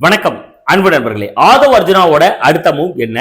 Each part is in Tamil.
வணக்கம் அன்பு நண்பர்களே. ஆதவ் அர்ஜுனாவோட அடுத்த மூவ் என்ன?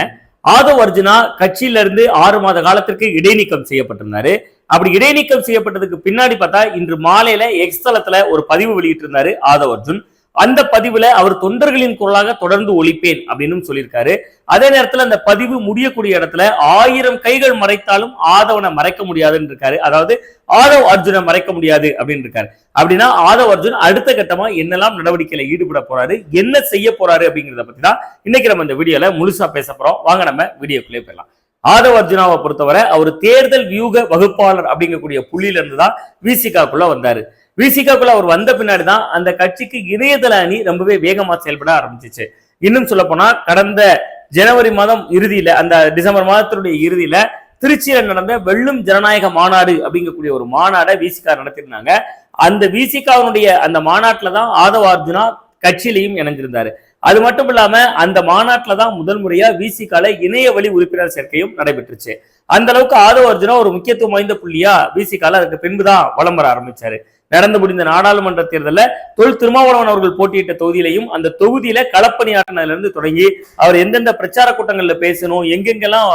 ஆதவ் அர்ஜுனா கட்சியிலிருந்து ஆறு மாத காலத்திற்கு இடைநீக்கம் செய்யப்பட்டிருந்தாரு. அப்படி இடைநீக்கம் செய்யப்பட்டதுக்கு பின்னாடி பார்த்தா இன்று மாலையில எக்ஸ் தளத்துல ஒரு பதிவு வெளியிட்டிருந்தாரு ஆதவ் அர்ஜுன். அந்த பதிவுல அவர் தொண்டர்களின் குரலாக தொடர்ந்து ஒழிப்பேன் அப்படின்னு சொல்லியிருக்காரு. அதே நேரத்துல அந்த பதிவு முடியக்கூடிய இடத்துல ஆயிரம் கைகள் மறைத்தாலும் ஆதவனை மறைக்க முடியாதுன்னு இருக்காரு. அதாவது ஆதவ் அர்ஜுனை மறைக்க முடியாது அப்படின்னு இருக்காரு. அப்படின்னா ஆதவ் அர்ஜுன் அடுத்த கட்டமா என்னெல்லாம் நடவடிக்கையில ஈடுபட போறாரு என்ன செய்ய போறாரு அப்படிங்கிறத பத்தி தான் இன்னைக்கு நம்ம இந்த வீடியோல முழுசா பேச போறோம். வாங்க நம்ம வீடியோக்குள்ளே போயிடலாம். ஆதவ் அர்ஜுனாவை பொறுத்தவரை அவர் தேர்தல் வியூக வகுப்பாளர் அப்படிங்கக்கூடிய புள்ளியில இருந்து தான் விசிகாக்குள்ள வந்தாரு. விசிகாக்குள்ள அவர் வந்த பின்னாடி தான் அந்த கட்சிக்கு இணையதள அணி ரொம்பவே வேகமா செயல்பட ஆரம்பிச்சிச்சு. இன்னும் சொல்ல போனா கடந்த ஜனவரி மாதம் இறுதியில அந்த டிசம்பர் மாதத்தினுடைய இறுதியில திருச்சியில நடந்த வெள்ளும் ஜனநாயக மாநாடு அப்படிங்கக்கூடிய ஒரு மாநாடை விசிகா நடத்திருந்தாங்க அந்த விசிகாவினுடைய அந்த மாநாட்டில தான் ஆதவ அர்ஜுனா கட்சியிலையும் இணைஞ்சிருந்தாரு. அது மட்டும் இல்லாம அந்த மாநாட்டில் தான் முதல் முறையா விசிகால இணைய வழி உறுப்பினர் சேர்க்கையும் நடைபெற்றுச்சு. அந்த அளவுக்கு ஆதவ அர்ஜுனா ஒரு முக்கியத்துவம் வாய்ந்த புள்ளியா விசிகால அதுக்கு பின்புதான் வலம் வர ஆரம்பிச்சாரு. நடந்து முடிந்த நாடாளுமன்ற தேர்தலில் தொல் திருமாவளவன் அவர்கள் போட்டியிட்ட தொகுதியிலையும் அந்த தொகுதியில களப்பணியாற்றினதுல இருந்து தொடங்கி அவர் எந்தெந்த பிரச்சார கூட்டங்கள்ல பேசணும் எங்கெங்கெல்லாம்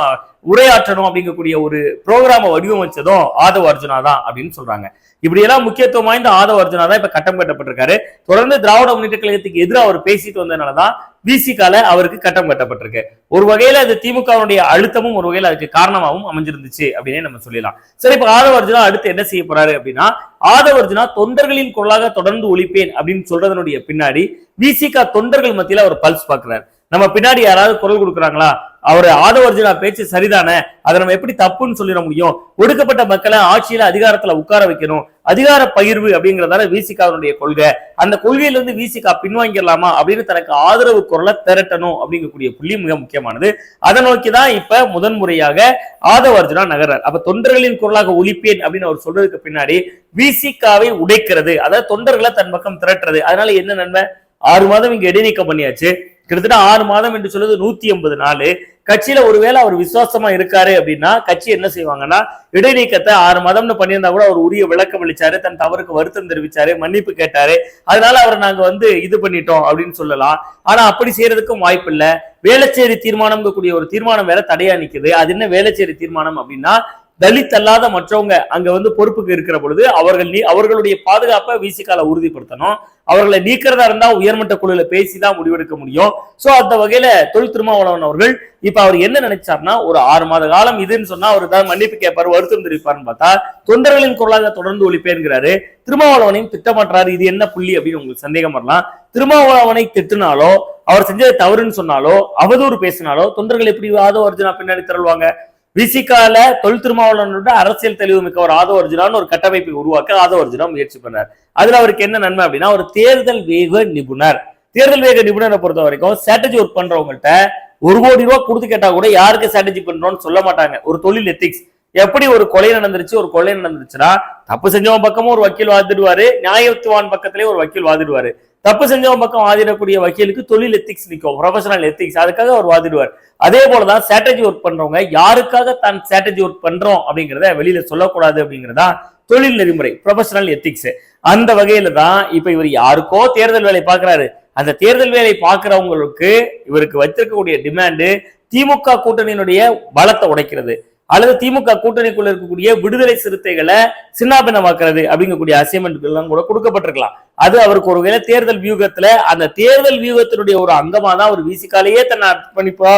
உரையாற்றணும் அப்படிங்கக்கூடிய ஒரு ப்ரோக்ராமை வடிவமைச்சதும் ஆதவ அர்ஜுனா தான் அப்படின்னு சொல்றாங்க. இப்படியெல்லாம் முக்கியத்துவம் வாய்ந்த ஆதவ அர்ஜுனா தான் இப்ப கட்டம் கட்டப்பட்டிருக்காரு. தொடர்ந்து திராவிட முன்னேற்ற கழகத்துக்கு எதிராக அவர் பேசிட்டு வந்ததுனாலதான் விசிகால அவருக்கு கட்டம் கட்டப்பட்டிருக்கு. ஒரு வகையில அது திமுகவுடைய அழுத்தமும் ஒரு வகையில அதுக்கு காரணமாகவும் அமைஞ்சிருந்துச்சு அப்படின்னே நம்ம சொல்லலாம் சரி இப்ப ஆதவ அர்ஜுனா அடுத்து என்ன செய்ய போறாரு அப்படின்னா ஆதவ அர்ஜுனா தொண்டர்களின் குரலாக தொடர்ந்து ஒழிப்பேன் அப்படின்னு சொல்றதனுடைய பின்னாடி விசிகா தொண்டர்கள் மத்தியில அவர் பல்ஸ் பாக்குறாரு. நம்ம பின்னாடி யாராவது குரல் கொடுக்குறாங்களா? அவர் ஆதவ அர்ஜுனா பேச்சு சரிதானே? அதை நம்ம எப்படி தப்புன்னு சொல்லிட முடியும்? ஒடுக்கப்பட்ட மக்களை ஆட்சியில அதிகாரத்துல உட்கார வைக்கணும். அதிகார பகிர்வு அப்படிங்கறதால விசிகாவுடைய கொள்கை. அந்த கொள்கையில இருந்து விசிகா பின்வாங்கிடலாமா அப்படின்னு தனக்கு ஆதரவு குரலை திரட்டணும் அப்படிங்கக்கூடிய புள்ளி மிக முக்கியமானது. அதை நோக்கிதான் இப்ப முதன்முறையாக ஆதவ அர்ஜுனா நகர்றார். அப்ப தொண்டர்களின் குரலாக ஒழிப்பேன் அப்படின்னு அவர் சொல்றதுக்கு பின்னாடி விசிகாவை உடைக்கிறது. அதாவது தொண்டர்களை தன் பக்கம் திரட்டுறது. அதனால என்ன நன்மை? ஆறு மாதம் இங்க இடைநீக்கம் பண்ணியாச்சு. கிட்டத்தட்ட ஆறு மாதம் என்று சொல்லுது நூத்தி எண்பது நாள். கட்சியில ஒருவேளை அவர் விசுவாசமா இருக்காரு அப்படின்னா கட்சி என்ன செய்வாங்கன்னா இடைநீக்கத்தை ஆறு மாதம்னு பண்ணியிருந்தா கூட அவர் உரிய விளக்கம் அளிச்சாரு தன் தவறுக்கு வருத்தம் தெரிவிச்சாரு மன்னிப்பு கேட்டாரு. அதனால அவரை நாங்க வந்து இது பண்ணிட்டோம் அப்படின்னு சொல்லலாம். ஆனா அப்படி செய்யறதுக்கும் வாய்ப்பு இல்லை வேளச்சேரி தீர்மானம் கூடிய ஒரு தீர்மானம் வேற தடையா நிக்குது. அது என்ன வேளச்சேரி தீர்மானம் அப்படின்னா தலித் அல்லாத மற்றவங்க அங்க வந்து பொறுப்புக்கு இருக்கிற பொழுது அவர்கள் நீ அவர்களுடைய பாதுகாப்பை விசிகால உறுதிப்படுத்தணும். அவர்களை நீக்கிறதா இருந்தா உயர்மட்ட குழுல பேசிதான் முடிவெடுக்க முடியும். சோ அந்த வகையில தொழில் திருமாவளவன் அவர்கள் இப்ப அவர் என்ன நினைச்சார்னா ஒரு ஆறு மாத காலம் இதுன்னு சொன்னா அவர் ஏதாவது மன்னிப்பு கேட்பாரு வருத்தம் தெரிவிப்பார்னு பார்த்தா தொண்டர்களின் குரலாக தொடர்ந்து ஒழிப்பேங்கிறாரு திருமாவளவனையும் திட்டமாட்டாரு இது என்ன புள்ளி அப்படின்னு உங்களுக்கு சந்தேகம் வரலாம். திருமாவளவனை திட்டினாலோ அவர் செஞ்சது தவறுன்னு சொன்னாலோ அவதூறு பேசினாலோ தொண்டர்கள் எப்படி ஆதோ அர்ஜுனா பின்னாடி திரள்வாங்க? விசிகால தொல் திருமாவளவனோட அரசியல் தெளிவு மிக்க ஒரு ஆதோ அர்ஜுனான்னு ஒரு கட்டமைப்பை உருவாக்க ஆதோ அர்ஜுனா முயற்சி பண்ணார். அதுல அவருக்கு என்ன நன்மை அப்படின்னா ஒரு தேர்தல் வேக நிபுணர். தேர்தல் வேக நிபுணரை பொறுத்த வரைக்கும் ஸ்ட்ராட்டஜி ஒர்க் பண்றவங்கள்ட்ட ஒரு கோடி ரூபாய் கொடுத்து கேட்டா கூட யாருக்கு ஸ்ட்ராட்டஜி பண்றோம்னு சொல்ல மாட்டாங்க. ஒரு தொழில் எத்திக்ஸ் எப்படி ஒரு கொலை நடந்துருச்சு ஒரு கொலை நடந்துருச்சுன்னா தப்பு செஞ்சவன் பக்கமும் ஒரு வக்கீல் வாதிடுவாரு நியாயத்துவான் பக்கத்திலேயே ஒரு வக்கீல் வாதிடுவாரு. தப்பு செஞ்சவன் பக்கம் வாதிடக்கூடிய வக்கீலுக்கு தொழில் எத்திக்ஸ் நிற்கும் ப்ரொஃபஷனல் எத்திக்ஸ் அதுக்காக அவர் வாதிடுவார். அதே போலதான் ஸ்ட்ராட்டஜி ஒர்க் பண்றவங்க யாருக்காக தான் ஸ்ட்ராட்டஜி ஒர்க் பண்றோம் அப்படிங்கிறத வெளியில சொல்லக்கூடாது அப்படிங்கிறதா தொழில் நெறிமுறை ப்ரொஃபஷனல் எத்திக்ஸ் அந்த வகையில தான் இப்ப இவர் யாருக்கோ தேர்தல் வேலை பார்க்கறாரு. அந்த தேர்தல் வேலை பார்க்கிறவங்களுக்கு இவருக்கு வச்சிருக்கக்கூடிய டிமாண்டு திமுக கூட்டணியினுடைய பலத்தை உடைக்கிறது. அல்லது திமுக கூட்டணிக்குள்ள இருக்கக்கூடிய விடுதலை சிறுத்தைகளை சின்னாபின்னமாக்குறது அப்படிங்கக்கூடிய அசைன்மெண்ட்கள்லாம் கூட கொடுக்கப்பட்டிருக்கலாம். அது அவருக்கு ஒருவேளை தேர்தல் வியூகத்துல அந்த தேர்தல் வியூகத்தினுடைய ஒரு அங்கமா தான் அவர் விசிக்காலேயே தன்னை அர்ப்பணிப்பா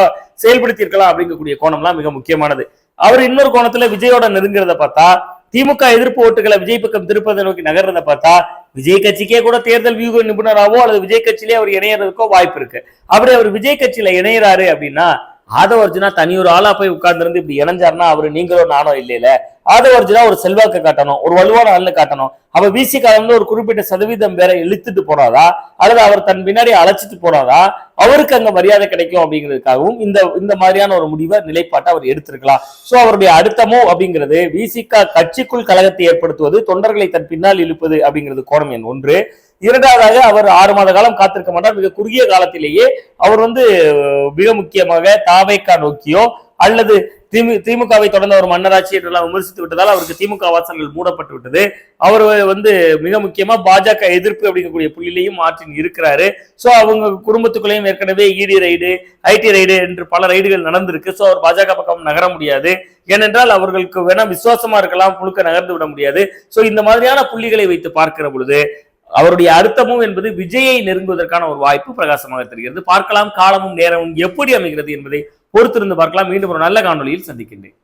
செயல்படுத்தி இருக்கலாம் அப்படிங்கக்கூடிய கோணம்லாம் மிக முக்கியமானது. அவர் இன்னொரு கோணத்துல விஜயோட நெருங்குறத பார்த்தா திமுக எதிர்ப்பு ஓட்டுகளை விஜய் பக்கம் திருப்பதை நோக்கி நகர்றத பார்த்தா விஜய் கட்சிக்கே கூட தேர்தல் வியூக நிபுணராவோ அல்லது விஜய் கட்சியிலே அவர் இணையறதுக்கோ வாய்ப்பு இருக்கு. அப்படி அவர் விஜய் கட்சியில இணையறாரு அப்படின்னா ஆதவ அர்ஜுனா தனி ஒரு ஆளா போய் உட்கார்ந்து இப்படி இணைஞ்சாருன்னா அவரு நீங்களோ நானோ இல்லையில? ஆதவ அர்ஜுனா ஒரு செல்வாக்கு காட்டணும் ஒரு வலுவான ஆள்னு காட்டணும். அப்ப விசி காலம்ல ஒரு குறிப்பிட்ட சதவீதம் பேரை இழுத்துட்டு போறாதா அல்லது அவர் தன் பின்னாடி அழைச்சிட்டு போறாதா அவருக்கு அங்க மரியாதை கிடைக்கும் அப்படிங்கிறதுக்காகவும் இந்த இந்த மாதிரியான ஒரு முடிவை நிலைப்பாட்டை அவர் எடுத்திருக்கலாம். சோ அவருடைய அடுத்தமோ அப்படிங்கிறது விசிகா கட்சிக்குள் கழகத்தை ஏற்படுத்துவது தொண்டர்களை தன் பின்னால் இழுப்பது அப்படிங்கிறது கோணம் எண் ஒன்று. இரண்டாவதாக அவர் ஆறு மாத காலம் காத்திருக்க மாட்டார். மிக குறுகிய காலத்திலேயே அவர் வந்து மிக முக்கியமாக தாவைக்கா நோக்கியோ அல்லது திமு திமுகவை தொடர்ந்த ஒரு மன்னராட்சி என்றெல்லாம் விமர்சித்து விட்டதால் அவருக்கு திமுக வாசல்கள் மூடப்பட்டு விட்டது. அவர் வந்து மிக முக்கியமா பாஜக எதிர்ப்பு அப்படிங்கக்கூடிய புள்ளிலையும் மாற்றின் இருக்கிறாரு. சோ அவங்க குடும்பத்துக்குள்ளேயும் ஏற்கனவே இடி ரைடு ஐடி ரைடு என்று பல ரைடுகள் நடந்திருக்கு. சோ அவர் பாஜக பக்கம் நகர முடியாது. ஏனென்றால் அவர்களுக்கு வேணா விசுவாசமா இருக்கலாம் முழுக்க நகர்ந்து விட முடியாது. சோ இந்த மாதிரியான புள்ளிகளை வைத்து பார்க்கிற பொழுது அவருடைய அர்த்தமும் என்பது விஜயை நெருங்குவதற்கான ஒரு வாய்ப்பு பிரகாசமாக தெரிகிறது. பார்க்கலாம் காலமும் நேரமும் எப்படி அமைகிறது என்பதை பொறுத்திருந்து பார்க்கலாம். மீண்டும் ஒரு நல்ல காணொலியில் சந்திக்கின்றேன்.